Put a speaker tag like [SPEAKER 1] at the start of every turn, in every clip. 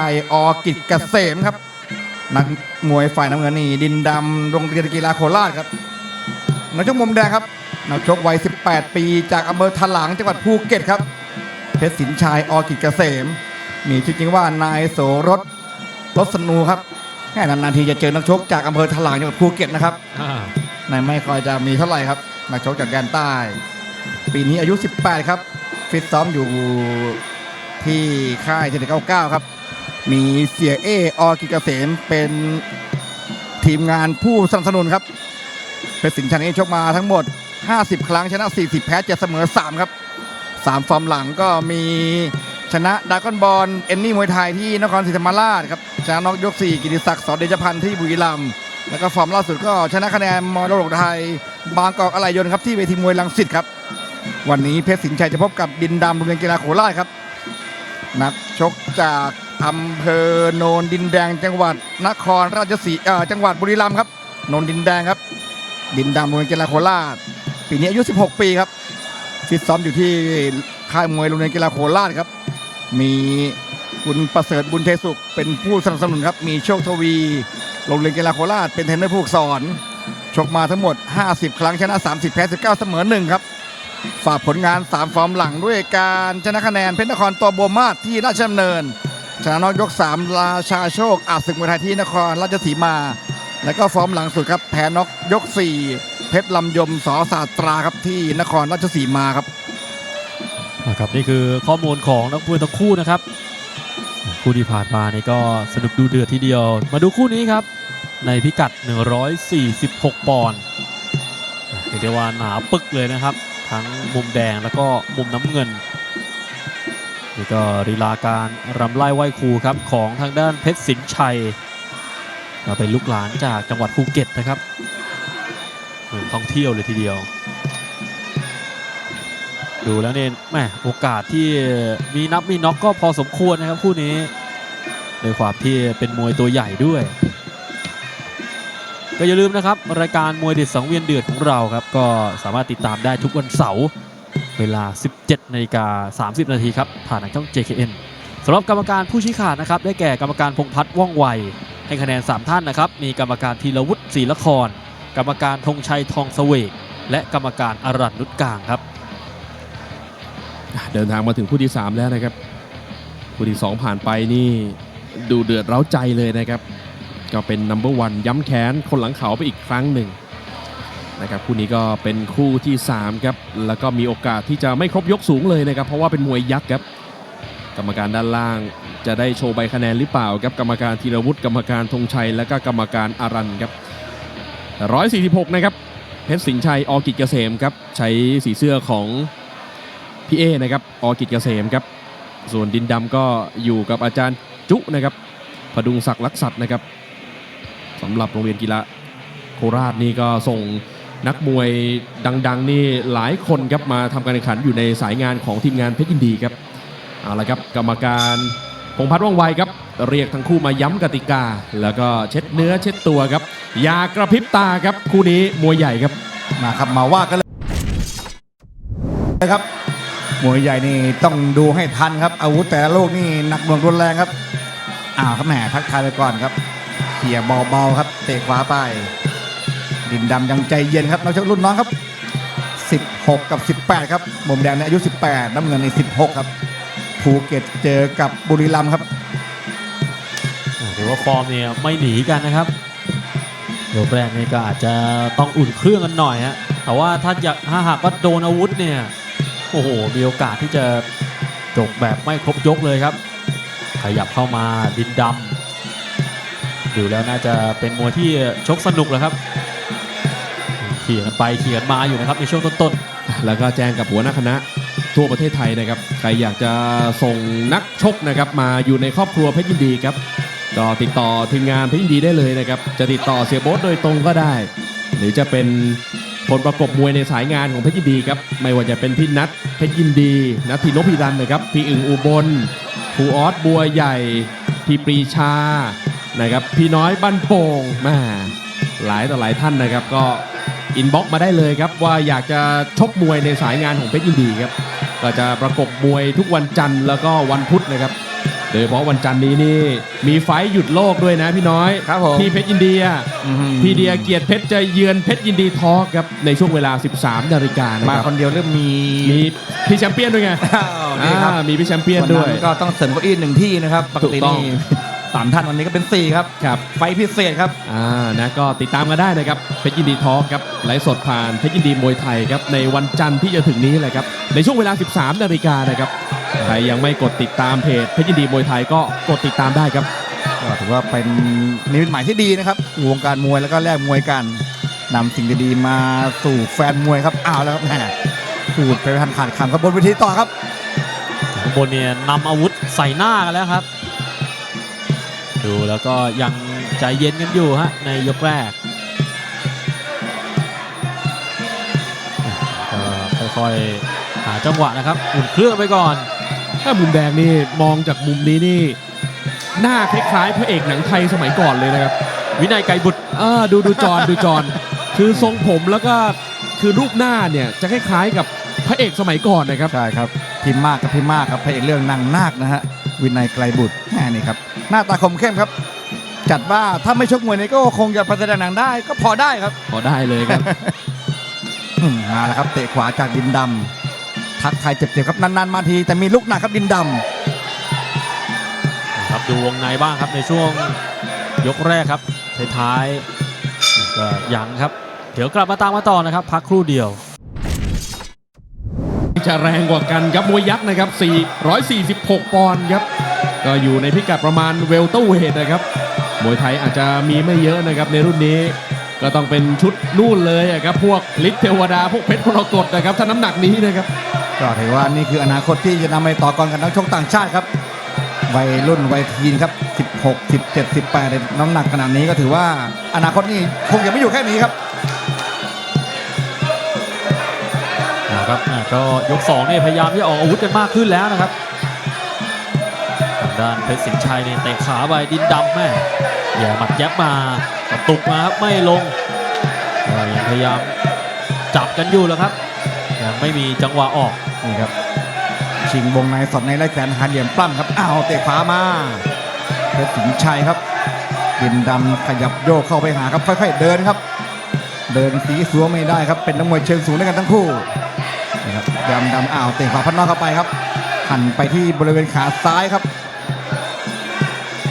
[SPEAKER 1] ชายอกิจเกษมครับ นักมวยฝ่ายน้ำเงินนี่ดินดำโรงเรียนกีฬาโคราชครับนักชกมุมแดงครับนักชกวัย 18 ปีจากอำเภอถลางจังหวัดภูเก็ตครับเพชรสินชัยอกิจเกษม มีชื่อจริงว่านายโสรสรสนูครับแค่นานๆทีจะเจอนักชกจากอำเภอถลางจังหวัดภูเก็ตนะครับ
[SPEAKER 2] อ่า
[SPEAKER 1] ในไม่ค่อยจะมีเท่าไหร่ครับนักชกจากแดนใต้ ปีนี้อายุ 18 ครับ ฟิตซ้อมอยู่ที่ค่ายเจเน99ครับ มีเสียเออกิจเกษมเป็นทีมงานผู้สนับสนุนครับเป็นสินชัยนี้ชกมาทั้งหมด 50 ครั้งชนะ 40 แพ้7เสมอ 3 ครับ 3 ฟอร์มหลังก็มีชนะดากอนบอลเอนนี่มวยไทยที่นครศรีธรรมราชครับชนะน็อกยก 4 กิติศักดิ์สอนเดชพันธ์ที่บุรีรัมย์แล้วก็ฟอร์มล่าสุดก็ชนะคะแนนมรดกไทย บางกอกอะไรยน์ครับที่เวทีมวยลังสิตครับ วันนี้เพชรสินชัยจะพบกับดินดำโรงเรียนกีฬาโคราชครับ นักชกจาก อำเภอโนนดินแดงจังหวัดนครราชสีเอ่อจังหวัดบุรีรัมย์ครับโนนดินแดงครับ ดินดำโรงเรียนกีฬาโคราชปีนี้อายุ 16 ปีครับฟิตซ้อมอยู่ที่ค่ายมวยโรงเรียนกีฬาโคราชครับ มีคุณประเสริฐบุญเทสุขเป็นผู้สนับสนุนครับ มีโชคทวีโรงเรียนกีฬาโคราชเป็นเทรนเนอร์ผู้ฝึกสอนชกมาทั้งหมด 50 ครั้งชนะ 30 แพ้ 19 เสมอ1ครับ ฝากผลงาน 3 ฟอร์มหลังด้วยการชนะคะแนนเพชรนครตัวบัวมาศที่ราชดำเนิน ชนะนอกยก 3 ราชาโชคอาจศึกมวยไทยที่นครราชสีมา แล้วก็ฟอร์มหลังสุดครับแพ้นอกยก 4 เพชรลำยมสอศาสตราครับที่นครราชสีมาครับ
[SPEAKER 2] นะครับนี่คือข้อมูลของนักมวยทั้งคู่นะครับ คู่ที่ผ่านมานี่ก็สนุกดูเดือดทีเดียว มาดูคู่นี้ครับ ในพิกัด 146 ปอนด์เรียกได้ว่าหนาปึกเลยนะครับ ทั้งมุมแดงแล้วก็มุมน้ำเงิน นี่ก็ลีลาการรำไล่ไหว้ครูครับของทางด้านเพชรสินชัยก็เป็นลูกหลานจากจังหวัดภูเก็ตนะครับเมืองท่องเที่ยวเลยทีเดียว ดูแล้วเนี่ยแมโอกาสที่มีนับมีน็อกก็พอสมควรนะครับคู่นี้โดยความที่เป็นมวยตัวใหญ่ด้วย ก็อย่าลืมนะครับ รายการมวยเด็ดสังเวียนเดือดของเราครับ ก็สามารถติดตามได้ทุกวันเสาร์ เวลา 17นาฬิกา30 นาทีครับผ่านทางช่อง JKN สำหรับกรรมการผู้ชี้ขาดนะครับ ได้แก่กรรมการพงพัฒน์ว่องไว ให้คะแนน 3 ท่านนะครับ มีกรรมการธีรวุฒิศรีละคร กรรมการธงชัยทองเสวก และกรรมการอรันนุชกลางครับ
[SPEAKER 3] เดินทางมาถึงคู่ที่ 3 แล้วนะครับคู่ที่ 2 ผ่านไปนี่ดูเดือดเร้าใจเลยนะครับ ก็เป็นนัมเบอร์วันย้ำแค้นคนหลังเขาไปอีกครั้งหนึ่ง นะครับคู่นี้ก็เป็นคู่ที่3ครับแล้วก็มีโอกาสที่จะไม่ครบยกสูงเลยนะครับเพราะว่าเป็นมวยยักษ์ครับกรรมการด้านล่างจะได้โชว์ใบคะแนนหรือเปล่าครับกรรมการธีรวุฒิกรรมการธงชัย และก็กรรมการอารันครับ146 นะครับเพชรสิงห์ชัยอกิจเกษมครับใช้สีเสื้อของพี่เอนะครับอกิจเกษมครับส่วนดินดำก็อยู่กับอาจารย์จุนะครับพดุงศักดิ์ลักษัตนะครับสำหรับโรงเรียนกีฬาโคราชนี่ก็ส่ง นักมวยดังๆ นี่หลายคนครับมาทำการแข่งขันอยู่ในสายงานของทีมงานเพชรยินดีครับเอาละครับกรรมการพงพัฒน์ว่องไวครับ เรียกทั้งคู่มาย้ำกติกา แล้วก็เช็ดเนื้อเช็ดตัวครับ อย่ากระพริบตาครับ คู่นี้มวยใหญ่ครับ
[SPEAKER 1] มาครับมาว่ากันเลยนะครับมวยใหญ่นี่ต้องดูให้ทันครับ อาวุธแต่ละลูกนี่หนักหน่วงรุนแรงครับอ้าวครับแหมทักทายไปก่อนครับเขี่ยเบาๆครับเตะขวาไป ดินดำยังใจเย็นครับนักชกรุ่นน้องครับ 16 กับ 18 ครับมุมแดงเนี่ยอายุ 18 น้ำเงินใน16 ครับ ภูเก็ตเจอกับบุรีรัมย์ครับ
[SPEAKER 2] ถือว่าฟอร์มเนี่ยไม่หนีกันนะครับยกแรกนี่ก็อาจจะต้องอุ่นเครื่องกันหน่อยฮะแต่ว่าถ้าอยากถ้าหากว่าโดนอาวุธเนี่ยโอ้โหมีโอกาสที่จะจบแบบไม่ครบยกเลยครับ ขยับเข้ามาดินดำดูแล้วน่าจะเป็นมวยที่ชกสนุกแหละครับ เขียนไปเขียนมาอยู่นะครับในช่วงต้นๆ
[SPEAKER 3] แล้วก็แจ้งกับหัวหน้าคณะทั่วประเทศไทยนะครับ ใครอยากจะส่งนักชกนะครับ มาอยู่ในครอบครัวเพชรยินดีครับก็ติดต่อทีมงานเพชรยินดีได้เลยนะครับ จะติดต่อเสียโบ๊ทโดยตรงก็ได้ หรือจะเป็นคนประกบมวยในสายงานของเพชรยินดีครับ ไม่ว่าจะเป็นพี่นัทเพชรยินดีนัททีนพีรันนะครับ พี่อึ่งอุบลครูออสบัวใหญ่ พี่ปรีชานะครับ พี่น้อยบ้านโป่งแม่หลายต่อหลายท่านนะครับ ก็ อินบ็อกมาได้เลยครับว่าอยากจะชกมวยในสายงานของเพชรยินดีครับก็จะประกบมวยทุกวันจันทร์แล้วก็วันพุธนะครับโดยเฉพาะวันจันทร์นี้นี่มีไฟท์หยุดโลกด้วยนะพี่น้อย
[SPEAKER 1] ครับผม
[SPEAKER 3] ที่เพชรยินดีอะ
[SPEAKER 1] อื้อหือ
[SPEAKER 3] พี่เดียเกียรติเพชรจะเยือนเพชรยินดีทอล์กครับในช่วงเวลา 13นาฬิกานะ
[SPEAKER 1] มา
[SPEAKER 3] ครับ
[SPEAKER 1] คนเดียวเริ่มมี
[SPEAKER 3] มีพี่แชมเปี้ยนด้วยไง
[SPEAKER 1] อ้าวนี่ครับ
[SPEAKER 3] อ่ามีพี่แชมเปี้ยน
[SPEAKER 1] วัน
[SPEAKER 3] ด้วย
[SPEAKER 1] นั้นก็ต้องเสริมเก้าอี้หนึ่งที่นะครับปกติ
[SPEAKER 3] ถูกต้อง
[SPEAKER 1] นี่ สามท่านวันนี้ก็เป็นสี่ครับ
[SPEAKER 3] ครับ
[SPEAKER 1] ไฟพิเศษครับ
[SPEAKER 3] อ่านะก็ติดตามกันได้นะครับเพชรยินดีทอล์กครับไลฟ์สดผ่านเพชรยินดีมวยไทยครับในวันจันทร์ที่จะถึงนี้แหละครับในช่วงเวลา 13 นาฬิกานะครับใครยังไม่กดติดตามเพจเพชรยินดีมวยไทยก็กดติดตามได้ครับ
[SPEAKER 1] ก็ถือว่าเป็นนิมิตหมายที่ดีนะครับวงการมวยแล้วก็แลกมวยกันนำสิ่งดีๆมาสู่แฟนมวยครับอ้าวแล้วครับแหมพูดไปทันขาดคำครับบนเวทีต่อครับ
[SPEAKER 2] ข้างบนเนี่ยนำอาวุธใส่หน้ากันแล้วครับ ดูแล้วก็ยังใจเย็นกันอยู่ฮะในยกแรกก็ค่อยๆหาจังหวะนะครับอุ่นเครื่องไปก่อน
[SPEAKER 3] ถ้ามุมแดงนี่มองจากมุมนี้นี่ หน้าคล้ายๆพระเอกหนังไทยสมัยก่อนเลยนะครับ
[SPEAKER 2] วินัยไกรบุตร
[SPEAKER 3] อ่าดูดูจอนดูจอนคือทรงผมแล้วก็คือรูปหน้าเนี่ยจะคล้ายๆกับพระเอกสมัยก่อนนะครับ
[SPEAKER 1] ใช่ครับพิมพ์มากกับพิมพ์มากครับพระเอกเรื่องนางนาคนะฮะวินัยไกลบุตรแหมนี่ครับ หน้าตาคมเข้มครับ จัดว่าถ้าไม่ชกมวยนี่ก็คงจะพัฒนาหนังได้ ก็พอได้ครับ
[SPEAKER 3] พอได้เลยครับ
[SPEAKER 1] อืมมาแล้วครับ เตะขวาจากดินดำทักทายเจ็บๆครับนานๆมาทีแต่มีลูกหนักครับดินดำ
[SPEAKER 2] ครับดูวงในบ้างครับในช่วงยกแรกครับท้ายๆก็ยังครับ เดี๋ยวกลับมาตามมาต่อนะครับ พักครู่เดียว
[SPEAKER 3] จะแรงกว่ากันครับมวยยักษ์นะครับ 446 ปอนด์ครับ ก็อยู่ในพิกัดประมาณเวลเตอร์เวทนะครับมวยไทยอาจจะมีไม่เยอะนะครับในรุ่นนี้ก็ต้องเป็นชุดนู่นเลยอะครับพวกลิทเทวดาพวกเพชรพรกตนะครับถ้าน้ำหนักนี้นะครับ
[SPEAKER 1] ก็ถือว่านี่คืออนาคตที่จะนำไปต่อกรกับนักชกต่างชาติครับวัยรุ่นวัยทีนครับ 16 17 18ในน้ำหนักขนาดนี้ก็ถือว่าอนาคตนี่คงจะไม่อยู่แค่นี้ครับ
[SPEAKER 2] นะครับอะก็ยก2เนี่ยพยายามที่จะออกอาวุธกันมากขึ้นแล้วนะครับทาง ด้านเพชรสินชัยเนี่ยเตะขาไปดินดำแม่อย่าหมัดยับมากระตุกมาครับไม่ลงยังพยายามจับกันอยู่แล้วครับยังไม่มีจังหวะออก
[SPEAKER 1] นี่ครับชิงวงในสอดในไล่แขนหาเหลี่ยมปล้ำครับอ้าวเตะขวามาเพชรสินชัยครับดินดำขยับโยกเข้าไปหาครับค่อยๆเดินครับ เดินสีสัวไม่ได้ครับเป็นนักมวยเชิงสูงด้วยกันทั้งคู่นะครับดำดำอ้าวเตะขวาพันนอกเข้าไปครับหันไปที่บริเวณขาซ้ายครับ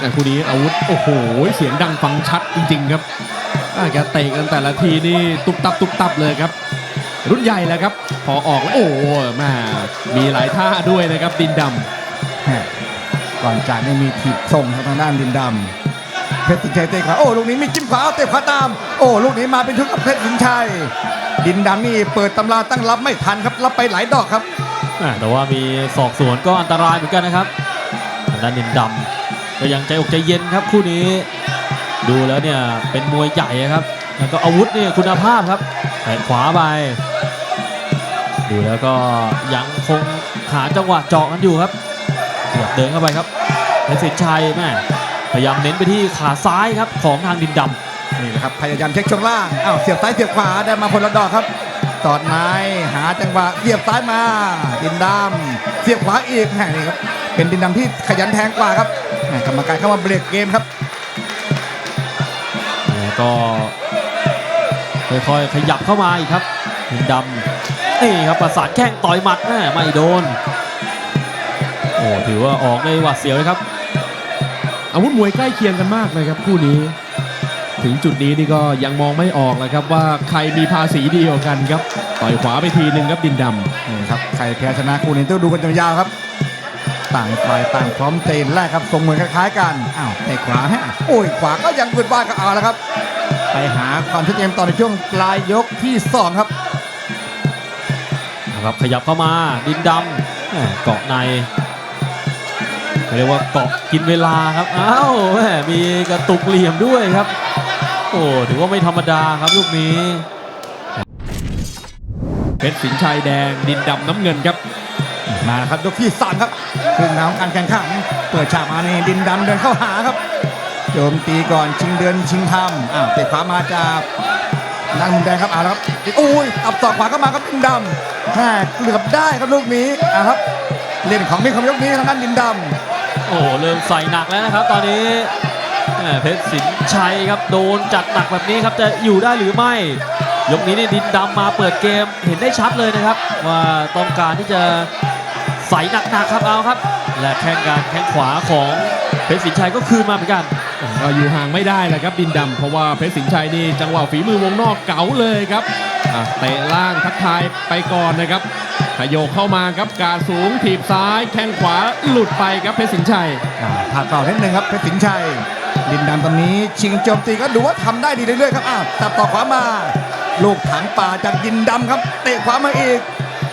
[SPEAKER 3] แต่คู่นี้อาวุธโอ้โหเสียงดังฟังชัดจริง ๆ ครับอ่าแกเตะกันแต่ละทีนี่ตุบตับตุบตับเลยครับ รุ่นใหญ่แล้วครับ พอออกแล้วโอ้โหแม่มีหลายท่าด้วยนะครับดินดำ
[SPEAKER 1] แหม่ก่อนจ่ายนี่มีถีบส่งทางด้านดินดำเพชรสินชัยเตะขวาโอ้ลูกนี้มีจิ้มขวาเอาเตะขวาตาม โอ้ลูกนี้มาเป็นชุดกับเพชรสินชัยดินดำนี่เปิดตำราตั้งรับไม่ทันครับรับไปหลายดอกครับ
[SPEAKER 2] อะแต่ว่ามีศอกสวนก็อันตรายเหมือนกันนะครับทางด้านดินดำ ก็ยังใจอกใจเย็นครับคู่นี้ ดูแล้วเนี่ยเป็นมวยใหญ่ครับ แล้วก็อาวุธเนี่ยคุณภาพครับแตะขวาไป ดูแล้วก็ยังคงหาจังหวะเจาะกันอยู่ครับขยับเดินเข้าไปครับเพชรสินชัยแม่พยายามเน้นไปที่ขาซ้ายครับของทางดินดำ
[SPEAKER 1] นี่แหละครับพยายามเช็คช่วงล่างอ้าวเสียบซ้ายเสียบขวาได้มาคนละดอกครับตอดไม้หาจังหวะเสียบซ้ายมาดินดำเสียบขวาอีกแหมนี่ครับ เป็นดินดำที่ขยันแทงกว่าครับแหมกรรมการเข้ามาเบรกเกมครับ
[SPEAKER 2] แล้วก็ค่อยๆขยับเข้ามาอีกครับหินดำนี่ครับประสานแข้งต่อยหมัดแม่ไม่โดนโอ้ถือว่าออกได้หวัดเสียวเลยครับ
[SPEAKER 3] อาวุธมวยใกล้เคียงกันมากเลยครับคู่นี้ ถึงจุดนี้นี่ก็ยังมองไม่ออกเลยครับว่าใครมีภาษีดีกว่ากันครับต่อยขวาไปทีหนึ่งครับดินดำ
[SPEAKER 1] นี่ครับใครแพ้ชนะคู่นี้ต้องดูกันยาวๆครับ ต่างฝ่ายต่างพร้อมเจนแรกครับทรงเหมือนคล้ายกันอ้าวเตะขวาฮะโอ้ยขวาก็ยังบืดบ้านก็เอาแล้วครับ ไปหาความชัดเจนตอนในช่วงปลายยกที่สองครับ
[SPEAKER 2] นะครับขยับเข้ามาดินดำเกาะในเรียกว่าเกาะกินเวลาครับอ้าวแม่มีกระตุกเหลี่ยมด้วยครับ โอ้ถือว่าไม่ธรรมดาครับลูกนี้
[SPEAKER 3] เพชรสินชัยแดงดินดำน้ำเงินครับ
[SPEAKER 1] มาครับยกที่สามครับครึ่งน้ำการแข่งขันเปิดฉากมาในดินดำเดินเข้าหาครับโจมตีก่อนชิงเดือนชิงทำอ้าวเตะขวามาจากนังมุมแดงครับเอาละครับอุ้ยอับต่อขวาเข้ามาครับดินดำแหมเกือบได้ครับลูกนี้อ่าครับเล่นของมีของยกนี้ทางด้านดินดำ
[SPEAKER 2] โอ้โหเริ่มใส่หนักแล้วนะครับ ตอนนี้เพชรสินชัยครับโดนจัดหนักแบบนี้ครับจะอยู่ได้หรือไม่ ยกนี้นี่ดินดำมาเปิดเกมเห็นได้ชัดเลยนะครับ ว่าต้องการที่จะ ใส่หนักๆครับเอาครับ และแข้งการแข้งขวาของเพชรสินชัยก็คืนมาเหมือนกัน
[SPEAKER 3] ก็อยู่ห่างไม่ได้แหละครับดินดำเพราะว่าเพชรสินชัยนี่จังหวะฝีมือวงนอกเก๋าเลยครับอะเตะล่างทักทายไปก่อนนะครับขยโยกเข้ามาครับการสูงถีบซ้ายแข้งขวาหลุดไปครับเพชรสินชัย
[SPEAKER 1] อ่าผ่านเปล่านิดนึงครับเพชรสินชัย ดินดำตอนนี้ชิงโจมตีก็ดูว่าทำได้ดีเรื่อยๆครับอ้าวตับต่อขวามา ลูกถังป่าจากดินดำครับเตะขวามาอีก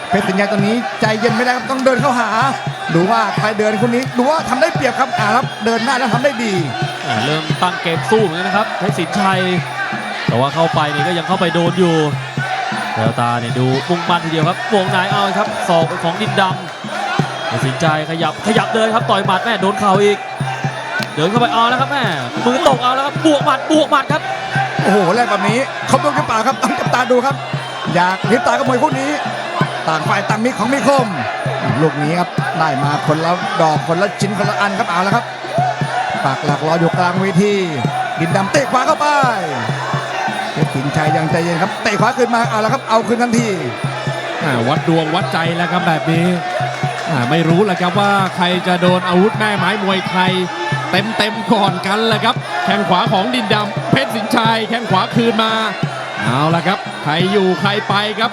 [SPEAKER 1] เพชรสินชัยตอนนี้ใจเย็นไม่ได้ครับต้องเดินเข้าหา ดูว่าใครเดินคนนี้ดูว่าทำได้เปรียบครับอ่าครับ เดินหน้าแล้วทำได้ดี
[SPEAKER 2] อ่าเริ่มตั้งเกมสู้เหมือนกันนะครับเพชรสินชัย แต่ว่าเข้าไปนี่ก็ยังเข้าไปโดนอยู่แววตาเนี่ยดูมุ่งมั่นทีเดียวครับวงในเอาครับศอกของดินดำเพชรสินชัยขยับขยับเดินครับต่อยหมัดแม่โดนเข่าอีก เดินเข้าไปเอาแล้วครับแม่มือตกเอาแล้วครับบวกหมัดบวกหมัดครับ
[SPEAKER 1] โอ้โหแรกแบบนี้ครบยกหรือเปล่าครับต้องจับตาดูครับ อยากพริบตากับมวยคู่นี้ ต่างฝ่ายต่างมีของมีคม ลูกนี้ครับได้มาคนละดอกคนละชิ้นคนละอันครับเอาแล้วครับปากหลักรออยู่กลางเวทีดินดำเตะขวาเข้าไปเพชรสินชัยยังใจเย็นครับเตะขวาขึ้นมาเอาแล้วครับเอาคืนทันที
[SPEAKER 3] อ่าวัดดวงวัดใจแล้วครับแบบนี้อ่าไม่รู้แหละครับว่าใครจะโดนอาวุธแม่ไม้มวยไทย เต็มเต็มๆก่อนกันแหละครับ แข้งขวาของดินดำเพชรสินชัยแข้งขวาคืนมา เอาละครับ ใครอยู่ใครไปครับ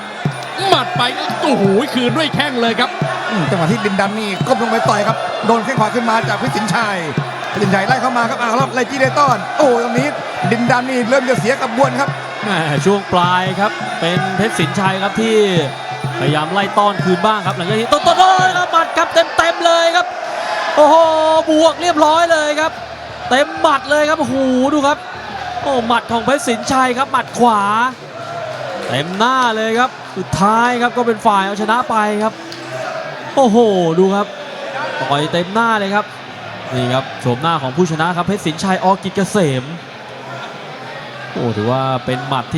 [SPEAKER 3] หมัดไปโอ้โหคืนด้วยแข้งเลยครับ
[SPEAKER 1] อืมจังหวะที่ดินดำนี่ก้มลงไปต่อยครับ โดนแข้งขวาขึ้นมาจากเพชรสินชัยเพชรสินชัยไล่เข้ามาครับเอาแล้วไล่จี้ได้ต้อน โอ้ตรงนี้ดินดำนี่เริ่มจะเสียกระบวนครับ
[SPEAKER 2] แม่ช่วงปลายครับ เป็นเพชรสินชัยครับที่พยายามไล่ต้อนคืนบ้างครับ หลังจากนี้ต้นต้นเลยครับหมัดครับเต็มเต็มๆเลยครับ โอ้โหบวกเรียบร้อยเลยครับ เต็มหมัดเลยครับโอ้โหดูครับ โอ้หมัดของเพชรสินชัยครับหมัดขวา เต็มหน้าเลยครับ สุดท้ายครับก็เป็นฝ่ายเอาชนะไปครับ โอ้โห ดูครับต่อยเต็มหน้าเลยครับนี่ครับโฉมหน้าของผู้ชนะครับเพชรสินชัยอกิจเกษมโอ้ถือว่าเป็นหมัดที่